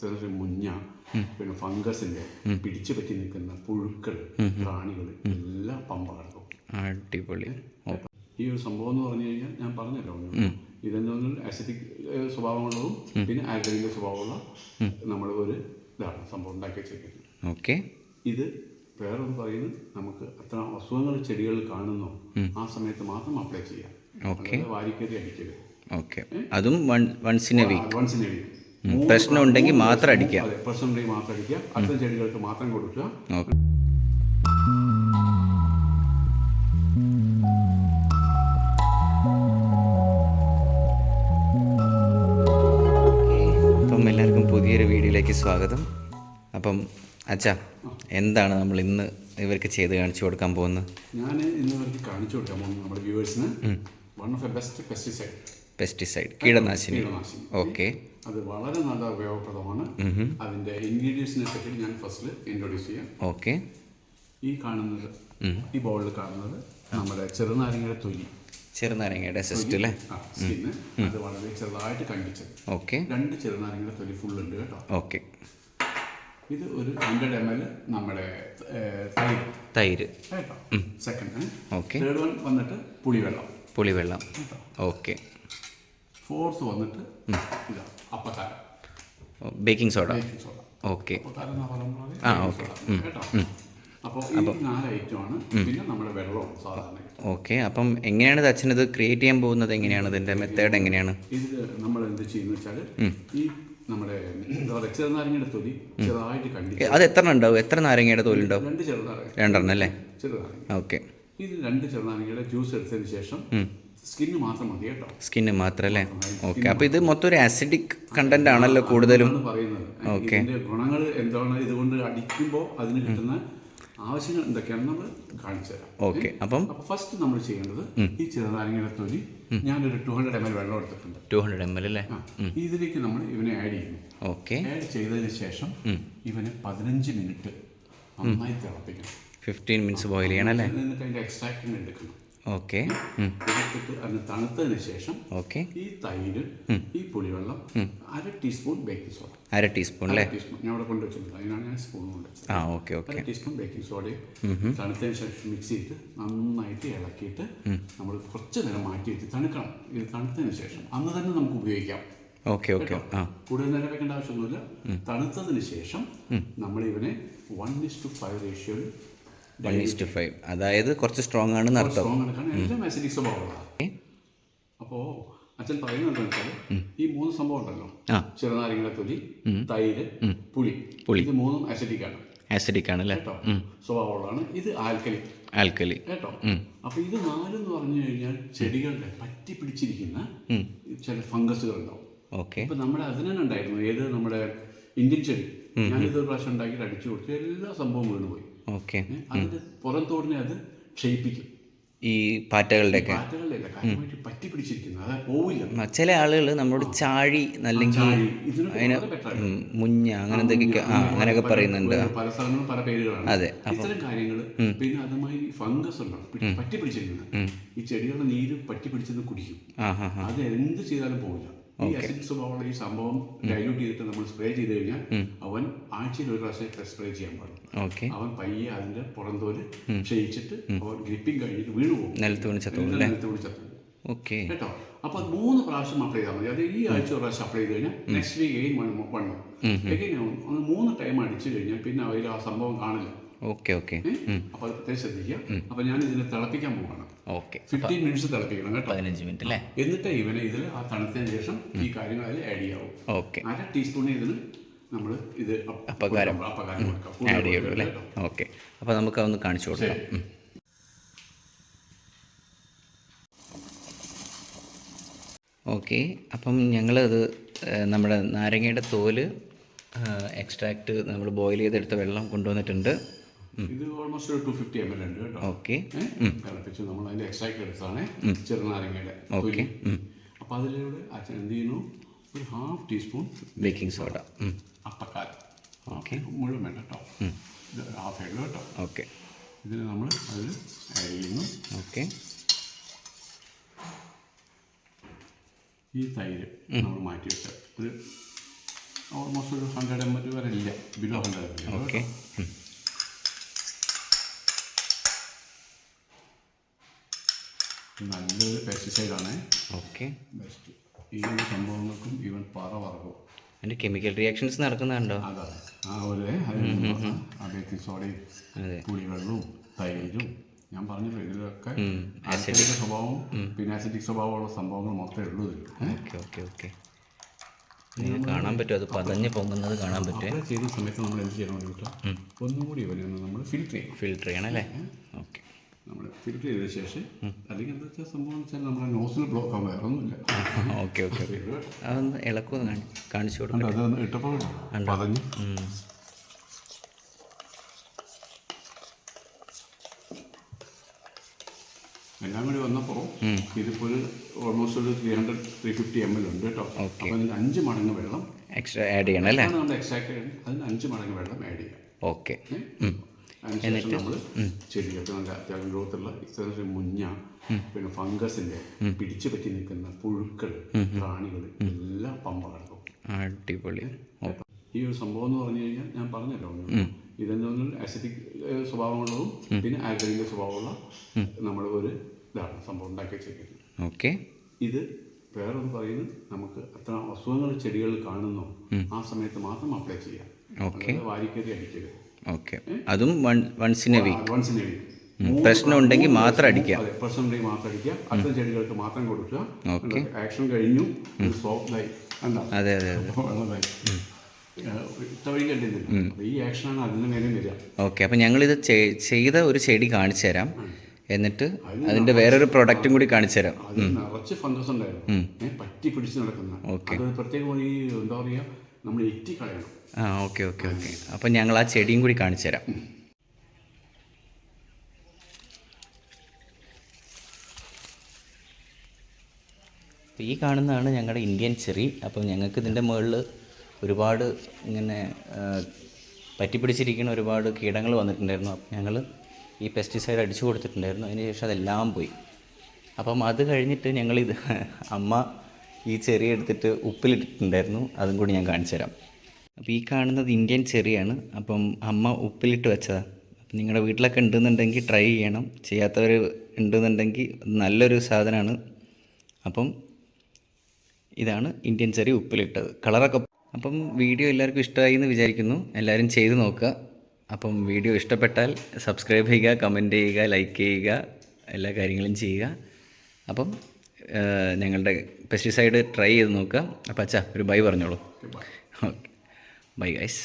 ചെറിയ മുഞ്ഞ പിന്നെ ഫംഗസിന്റെ പിടിച്ചു പറ്റി നിൽക്കുന്ന പുഴുക്കൾ പ്രാണികൾ എല്ലാം പമ്പ കടക്കും അടിപൊളി ഈ ഒരു സംഭവം എന്ന് പറഞ്ഞു കഴിഞ്ഞാൽ ഞാൻ പറഞ്ഞല്ലോ ഇതെന്ന് പറഞ്ഞാൽ അസിഡിക് സ്വഭാവമുള്ളതും പിന്നെ ആൽക്കലിന്റെ സ്വഭാവമുള്ള നമ്മുടെ ഒരു ഇതാണ് സംഭവം ഉണ്ടാക്കി വെച്ചിരിക്കുന്നത് ഓക്കെ. ഇത് വേറൊന്ന് പറയുന്നത് നമുക്ക് അത്ര അസുഖങ്ങൾ ചെടികളിൽ കാണുന്നോ ആ സമയത്ത് മാത്രം അപ്ലൈ ചെയ്യാം. വാരിക്കറി അടിക്കരുത്. ഓക്കെ. അതും one once in a week once in a week പ്രശ്നം ഉണ്ടെങ്കിൽ മാത്രം അടിക്കാം. അതെ പ്രശ്നം ഉണ്ടെങ്കിൽ മാത്രം അടിക്കുക. അത്തരം ചെടികൾക്ക് മാത്രം കൊടുക്കുക. അപ്പം എല്ലാവർക്കും പുതിയൊരു വീഡിയോയിലേക്ക് സ്വാഗതം. അപ്പം അച്ഛാ എന്താണ് നമ്മൾ ഇന്ന് ഇവർക്ക് ചെയ്ത് കാണിച്ചു കൊടുക്കാൻ പോകുന്നത്? ഞാൻ ഇന്ന് ഇവർക്ക് കാണിച്ചു കൊടുക്കാൻ പോകുന്നത് നമ്മുടെ വ്യൂവേഴ്സിന് one of the best pesticide pesticide കീടനാശിനി. ഓക്കെ. അത് വളരെ നല്ല ഉപയോഗപ്രദമാണ്. അതിന്റെ ഇൻഗ്രീഡിയൻസിനെ പറ്റി ഞാൻ ഫസ്റ്റ് ഇൻട്രൊഡ്യൂസ് ചെയ്യാം. ഓക്കെ. ഈ കാണുന്നത് ഈ ബൗളിൽ കാണുന്നത് നമ്മുടെ ചെറുനാരങ്ങയുടെ തൊലി. ചെറുനാരങ്ങയുടെ സിസ്റ്റ് അല്ലേ അത് വളരെ ചെറുതായിട്ട് കണ്ടിച്ചത്. ഓക്കെ. രണ്ട് ചെറുനാരങ്ങയുടെ തൊലി ഫുൾ ഉണ്ട് കേട്ടോ. ഓക്കെ. ഇത് ഒരു ഹൺഡ്രഡ് എം എൽ നമ്മുടെ തൈര്. തൈര്. കേട്ടോ? Second okay. തേർഡ് വൺ വന്നിട്ട് പുളിവെള്ളം. പുളിവെള്ളം. ഓക്കെ. ഫോർത്ത് വന്നിട്ട് ഇതാ അപ്പക്കാരം. Baking soda baking soda okay അപ്പക്കാരം എന്നാ പറയുന്നത്? ആ, ഓക്കെ. കേട്ടോ? അപ്പോൾ ഈ നാല് ഐറ്റമാണ് പിന്നെ നമ്മുടെ വെള്ളവും സാധാരണ ഓക്കെ അപ്പം എങ്ങനെയാണ് അച്ഛൻ ഇത് ക്രിയേറ്റ് ചെയ്യാൻ പോകുന്നത്? എങ്ങനെയാണ് ഇതിന്റെ മെത്തേഡ് എങ്ങനെയാണ്? ഇത് നമ്മൾ എന്ത് ചെയ്യുന്ന വെച്ചാൽ ഈ നമ്മുടെ ചെറുനാരങ്ങയുടെ തൊലി ചെറുതായിട്ട് കണ്ടി അത് എത്ര ഉണ്ടാവും? എത്ര നാരങ്ങയുടെ തോലുണ്ടാവും രണ്ട് ചെറുനാരങ്ങ രണ്ടെണ്ണം അല്ലേ? ചെറുനാരങ്ങ ഓക്കെ ഇത് രണ്ട് ചെറുനാരങ്ങയുടെ ജ്യൂസ് എടുത്തതിന് ശേഷം സ്കിന്ന് മാത്രം മതി കേട്ടോ. സ്കിന്ന് മാത്രം അല്ലേ ഓക്കെ. അപ്പോൾ ഇത് മൊത്തം ഒരു ആസിഡിക് കണ്ടന്റ് ആണല്ലോ കൂടുതലും. പറയുന്നത്. ഇതിന്റെ ഗുണങ്ങൾ എന്താണ്? ഇതുകൊണ്ട് അടിക്കുമ്പോൾ അതിന് കിട്ടുന്ന ആവശ്യങ്ങൾ എന്തൊക്കെയാണ് നമ്മൾ കാണിച്ചു തരാം. ഓക്കെ. അപ്പം? ഫസ്റ്റ് നമ്മൾ ചെയ്യേണ്ടത് ഈ ചെറുനാരങ്ങയുടെ തൊലി ഞാനൊരു ടു ഹൺഡ്രഡ് എം എൽ വെള്ളം എടുത്തിട്ടുണ്ട്. ടു ഹൺഡ്രഡ് എം എൽ അല്ലേ? ഇതിലേക്ക് നമ്മൾ ഇവനെ ആഡ് ചെയ്യുന്നു. ഓക്കെ. ആഡ് ചെയ്തതിന് ശേഷം ഇവനെ പതിനഞ്ച് മിനിറ്റ് നന്നായി തിളപ്പിക്കണം. ഫിഫ്റ്റീൻ മിനിറ്റ്സ് ബോയിൽ ചെയ്യണം അല്ലേ? അതിന്റെ എക്സ്ട്രാക്ഷൻ എടുക്കണം. ഓക്കെ എടുത്തിട്ട് അതിന് തണുത്തതിന് ശേഷം ഓക്കെ ഈ തൈര് ഈ പുളിവെള്ളം അര ടീസ്പൂൺ ബേക്കിംഗ് സോഡ അര ടീസ്പൂൺ അല്ലേ ടീസ്പൂൺ ഞാൻ അവിടെ കൊണ്ടുവച്ചിട്ടുണ്ട്. അതിനാണ് ഞാൻ സ്പൂൺ കൊണ്ട് ആ ഓക്കെ ഓക്കെ അര ടീസ്പൂൺ ബേക്കിംഗ് സോഡയും തണുത്തതിന് ശേഷം മിക്സ് ചെയ്തിട്ട് നന്നായിട്ട് ഇളക്കിയിട്ട് നമ്മൾ കുറച്ച് നേരം മാറ്റി വെച്ച് തണുക്കണം. ഇത് തണുത്തതിന് ശേഷം. അന്ന് തന്നെ നമുക്ക് ഉപയോഗിക്കാം. ഓക്കെ ഓക്കെ കൂടുതൽ നേരം വെക്കേണ്ട ആവശ്യമൊന്നുമില്ല. തണുത്തതിന് ശേഷം നമ്മൾ ഇവനെ വൺ ഇസ് ടു ഫൈവ് റേഷ്യോയിൽ വൺ ഈസ് ടു ഫൈവ് അതായത് കുറച്ച് സ്ട്രോങ് ആണെന്ന് അർത്ഥം. എല്ലാം ആസിഡിക് സ്വഭാവമുള്ളതാണ് ഓക്കെ അപ്പോൾ അച്ഛൻ പറയുന്നത് വെച്ചാൽ ഈ മൂന്ന് സംഭവം ഉണ്ടല്ലോ. ചെറുനാരങ്ങയുടെ തൊലി തൈര് പുളി. പുളി. ഇത് മൂന്നും ആസിഡിക് ആണ്. ആസിഡിക് ആണ് കേട്ടോ? സ്വഭാവമുള്ളതാണ്. ഇത് ആൽക്കലി ആൽക്കലി കേട്ടോ? അപ്പൊ ഇത് നാലെന്ന് പറഞ്ഞു കഴിഞ്ഞാൽ ചെടികളുടെ പറ്റി പിടിച്ചിരിക്കുന്ന ചില ഫംഗസുകൾ ഉണ്ടാവും. ഓക്കെ അപ്പൊ നമ്മുടെ അതിനെ ഉണ്ടായിരുന്നു? ഏത് നമ്മുടെ ഇന്ത്യൻ ചെടി? ഞാനിതൊരു പ്രാവശ്യം ഉണ്ടാക്കിയിട്ട് അടിച്ചു കൊടുത്തു. എല്ലാ സംഭവം വീണുപോയി ഓക്കെ. അതിന്റെ പുറം തോടിനെ അത് ക്ഷയിപ്പിക്കും. ഈ കാറ്റുകളിലല്ല കാര്യമായിട്ട് പറ്റി പിടിച്ചിരിക്കുന്നത് പോവില്ല. ചില ആളുകൾ നമ്മളോട് ചാഴി അല്ലെങ്കിൽ അതിന് മുഞ്ഞ അങ്ങനെ എന്തൊക്കെയൊക്കെ ആ അങ്ങനെയൊക്കെ പറയുന്നുണ്ട്. പല- സ്ഥലങ്ങളും പല പേരുകളാണ്. അതെ, ഇത്തരം കാര്യങ്ങൾ പിന്നെ അതുമായി ഫംഗസ് ഉണ്ടാവും പറ്റി പിടിച്ചിരിക്കുന്നത്. ഈ ചെടികളുടെ നീര് പറ്റി പിടിച്ചത് കുടിക്കും. അത് എന്ത് ചെയ്താലും പോകില്ല ഈ അസിഡ് സ്വഭാവമുള്ള ഈ സംഭവം ഡൈല്യൂട്ട് ചെയ്തിട്ട് നമ്മൾ സ്പ്രേ ചെയ്ത് കഴിഞ്ഞാൽ അവൻ ആഴ്ചയിൽ ഒരു പ്രാവശ്യം സ്പ്രേ ചെയ്യാൻ പാടും. അവൻ പയ്യെ അതിന്റെ പുറന്തോൽ ക്ഷയിച്ചിട്ട് അവൻ ഗ്രിപ്പിംഗ് കഴിഞ്ഞിട്ട് വീണു പോകും. നിലത്ത് വീണ് ചത്തു. ഓക്കെ കേട്ടോ? അപ്പൊ മൂന്ന് പ്രാവശ്യം അപ്ലൈ ചെയ്താൽ മതി. അത് ഈ ആഴ്ച ഒരു പ്രാവശ്യം അപ്ലൈ ചെയ്ത് കഴിഞ്ഞാൽ next week again one one ഒന്ന് മൂന്ന് ടൈം അടിച്ചു കഴിഞ്ഞാൽ പിന്നെ അതിൽ ആ സംഭവം കാണില്ല. ഓക്കെ ഓക്കെ അപ്പൊ അത് പ്രത്യേകം ശ്രദ്ധിക്കുക. അപ്പൊ ഞാൻ ഇതിനെ തിളപ്പിക്കാൻ പോവാണ്. ഓക്കെ. ഫിഫ്റ്റീൻ മിനിറ്റ്സ് തിളപ്പിക്കണം കേട്ടോ. പതിനഞ്ച് മിനിറ്റ് അല്ലേ എന്നിട്ട് ഇവനെ ഇതിൽ ആ തണുത്തതിന് ശേഷം ഈ കാര്യങ്ങൾ അതിൽ ആഡ് ചെയ്യാവും. ഓക്കെ. അര ടീസ്പൂണിൽ ഇതിന് നമ്മൾ ഇത് അപ്പകാരം അപ്പകാരം ആഡ് ചെയ്യുള്ളൂ അല്ലേ? ഓക്കെ. അപ്പോൾ നമുക്ക് അതൊന്ന് കാണിച്ചു കൊടുക്കാം. ഓക്കെ. അപ്പം ഞങ്ങളത് നമ്മുടെ നാരങ്ങയുടെ തോൽ എക്സ്ട്രാക്റ്റ് നമ്മൾ ബോയിൽ ചെയ്തെടുത്ത വെള്ളം കൊണ്ടുവന്നിട്ടുണ്ട്. ഇത് ഓൾമോസ്റ്റ് ഒരു ടു ഫിഫ്റ്റി എം എൽ ഉണ്ട് കേട്ടോ. ഓക്കെ? തിളപ്പിച്ച് നമ്മൾ അതിന്റെ എക്സ്ട്രാക്ട് എടുത്താണ് ചെറുനാരങ്ങയുടെ ഓക്കെ. അപ്പൊ അതിലൂടെ അച്ഛൻ എന്ത് ചെയ്യുന്നു? ഒരു ഹാഫ് ടീസ്പൂൺ ബേക്കിംഗ് സോഡ അപ്പക്കാരം. ഓക്കെ. മുഴുവൻ വേണ്ട കേട്ടോ. ഇത് ഹാഫ് ഇടുക കേട്ടോ. ഓക്കെ. ഇതിന് നമ്മൾ അതിൽ ആഡ് ചെയ്യുന്നു. ഓക്കെ. ഈ തൈര് നമ്മൾ മാറ്റി വെച്ച ഒരു ഓൾമോസ്റ്റ് ഒരു ഹൺഡ്രഡ് എം എൽ വരെ ഇല്ല. Below hundred M L okay. നല്ലൊരു പെസ്റ്റിസൈഡാണ് ബെസ്റ്റ് ഓക്കെ. ഈ സംഭവങ്ങൾക്കും ഈവൻ പാറ പറക്കും. അതിന്റെ കെമിക്കൽ റിയാക്ഷൻസ് നടക്കുന്നുണ്ടോ? അതാണ് ആ ഒരു ആ ബേക്കിംഗ് സോഡയും അതെ. പുളിവെള്ളവും തൈരും ഞാൻ പറഞ്ഞല്ലോ ഇതിലൊക്കെ ആസിഡിക് സ്വഭാവവും പിന്നെ ആസിഡിക് സ്വഭാവമുള്ള സംഭവങ്ങൾ മാത്രമേ ഉള്ളൂ? Okay okay okay. കാണാൻ പറ്റും അത് പതഞ്ഞ് പൊങ്ങുന്നത് കാണാൻ പറ്റും ചെയ്യുന്ന സമയത്ത് നമ്മൾ എന്ത് ചെയ്യണമെന്ന് വെച്ചാൽ ഒന്നും കൂടി ഇവനെ നമ്മൾ ഫിൽറ്റർ ചെയ്യണം. ഫിൽറ്റർ ചെയ്യണം അല്ലേ? ഓക്കെ. നമ്മൾ ഫിൽറ്റർ ചെയ്ത ശേഷം അല്ലെങ്കിൽ എന്താ വെച്ചാൽ സംഭവം വെച്ചാൽ നമ്മുടെ നോസിൽ ബ്ലോക്ക് ആകും വേറെ ഒന്നുമില്ല. ഓക്കെ ഓക്കെ അതൊന്ന് ഇളക്കൊന്ന് കാണിച്ചു കൊടുക്കാം അതൊന്ന് ഇട്ടപ്പോൾ പറഞ്ഞു എല്ലാം കൂടി വന്നപ്പോൾ ഇതിപ്പോൾ ഒരു ഓൾമോസ്റ്റ് ഒരു three hundred three fifty M L ഉണ്ട് കേട്ടോ. അപ്പോൾ അതിന് അഞ്ച് മടങ്ങ് വെള്ളം എക്സ്ട്രാ ആഡ് ചെയ്യണം അല്ലേ? നമ്മൾ എക്സാക്ട് അതിന് അഞ്ച് മടങ്ങ് വെള്ളം ആഡ് ചെയ്യാം. ഓക്കെ? അതിനുശേഷം നമ്മൾ ചെടികൾക്ക് നല്ല അത്യാവശ്യം ഗ്രോത്തുള്ള ഇത്തരത്തിൽ മുഞ്ഞ പിന്നെ ഫംഗസിന്റെ പിടിച്ചു പറ്റി നിൽക്കുന്ന പുഴുക്കൾ പ്രാണികൾ എല്ലാം പമ്പ കിടക്കും. അടിപൊളി. ഈ ഒരു സംഭവം എന്ന് പറഞ്ഞു കഴിഞ്ഞാൽ ഞാൻ പറഞ്ഞല്ലോ ഇതെന്ന് പറഞ്ഞാൽ അസിഡിക് സ്വഭാവമുള്ളതും പിന്നെ ആൽക്കലിന്റെ സ്വഭാവമുള്ള നമ്മൾ ഒരു ഇതാണ് സംഭവം ഉണ്ടാക്കി വെച്ചിരിക്കുന്നത്. ഓക്കെ. ഇത് വേറൊന്ന് പറയുന്നത് നമുക്ക് എത്ര അസുഖങ്ങൾ ചെടികളിൽ കാണുന്നോ ആ സമയത്ത് മാത്രം അപ്ലൈ ചെയ്യാം. വാരിക്കറി അടിക്കരുത്. ഓക്കെ. അതും one once in a week advance പ്രശ്നം ഉണ്ടെങ്കിൽ മാത്രം അടിക്കാം. അതെ പ്രശ്നം ഉണ്ടെങ്കിൽ മാത്രം അടിക്കാം അത്തരം ചെടികൾക്ക് മാത്രം കൊടുക്കുക. ഓക്കെ. ആക്ഷൻ കഴിഞ്ഞു. സോഫ്റ്റായി അതെ അതെ അതെ. ഓക്കെ. അപ്പം ഞങ്ങളിത് ചെയ്ത ഒരു ചെടി കാണിച്ചു തരാം. എന്നിട്ട് അതിന്റെ വേറൊരു പ്രൊഡക്റ്റും കൂടി കാണിച്ചു തരാം. നിറച്ച് ഫംഗസ് ഉണ്ടായിരുന്നു. പറ്റി പിടിച്ച് നടക്കുന്ന. ഓക്കെ. അത് പ്രത്യേകം എന്താ പറയുക നമ്മൾ എറ്റി കളയണം. ആ ഓക്കെ ഓക്കെ ഓക്കെ. അപ്പം ഞങ്ങൾ ആ ചെടിയും കൂടി കാണിച്ചു തരാം. ഈ കാണുന്നതാണ് ഞങ്ങളുടെ ഇന്ത്യൻ ചെറി. അപ്പം ഞങ്ങൾക്ക് ഇതിന്റെ മുകളിൽ ഒരുപാട് ഇങ്ങനെ പറ്റിപ്പിടിച്ചിരിക്കുന്ന ഒരുപാട് കീടങ്ങൾ വന്നിട്ടുണ്ടായിരുന്നു. അപ്പം ഞങ്ങൾ ഈ പെസ്റ്റിസൈഡ് അടിച്ചു കൊടുത്തിട്ടുണ്ടായിരുന്നു. അതിന് ശേഷം അതെല്ലാം പോയി. അപ്പം അത് കഴിഞ്ഞിട്ട് ഞങ്ങളിത് അമ്മ ഈ ചെറി എടുത്തിട്ട് ഉപ്പിലിട്ടിട്ടുണ്ടായിരുന്നു. അതും കൂടി ഞാൻ കാണിച്ചു തരാം. അപ്പോൾ ഈ കാണുന്നത് ഇന്ത്യൻ ചെറിയാണ്. അപ്പം അമ്മ ഉപ്പിലിട്ട് വെച്ചതാണ് അപ്പം നിങ്ങളുടെ വീട്ടിലൊക്കെ ഉണ്ടെന്നുണ്ടെങ്കിൽ ട്രൈ ചെയ്യണം. ചെയ്യാത്തവർ ഉണ്ടെന്നുണ്ടെങ്കിൽ നല്ലൊരു സാധനമാണ് അപ്പം ഇതാണ് ഇന്ത്യൻ ചെറി ഉപ്പിലിട്ടത്. കളറൊക്കെ അപ്പം വീഡിയോ എല്ലാവർക്കും ഇഷ്ടമായി എന്ന് വിചാരിക്കുന്നു. എല്ലാവരും ചെയ്ത് നോക്കുക. അപ്പം വീഡിയോ ഇഷ്ടപ്പെട്ടാൽ സബ്സ്ക്രൈബ് ചെയ്യുക കമന്റ് ചെയ്യുക ലൈക്ക് ചെയ്യുക എല്ലാ കാര്യങ്ങളും ചെയ്യുക. അപ്പം ഞങ്ങളുടെ പെസ്റ്റിസൈഡ് ട്രൈ ചെയ്ത് നോക്കുക. അപ്പം അച്ഛാ ഒരു ബൈ പറഞ്ഞോളൂ. Okay bye okay bye guys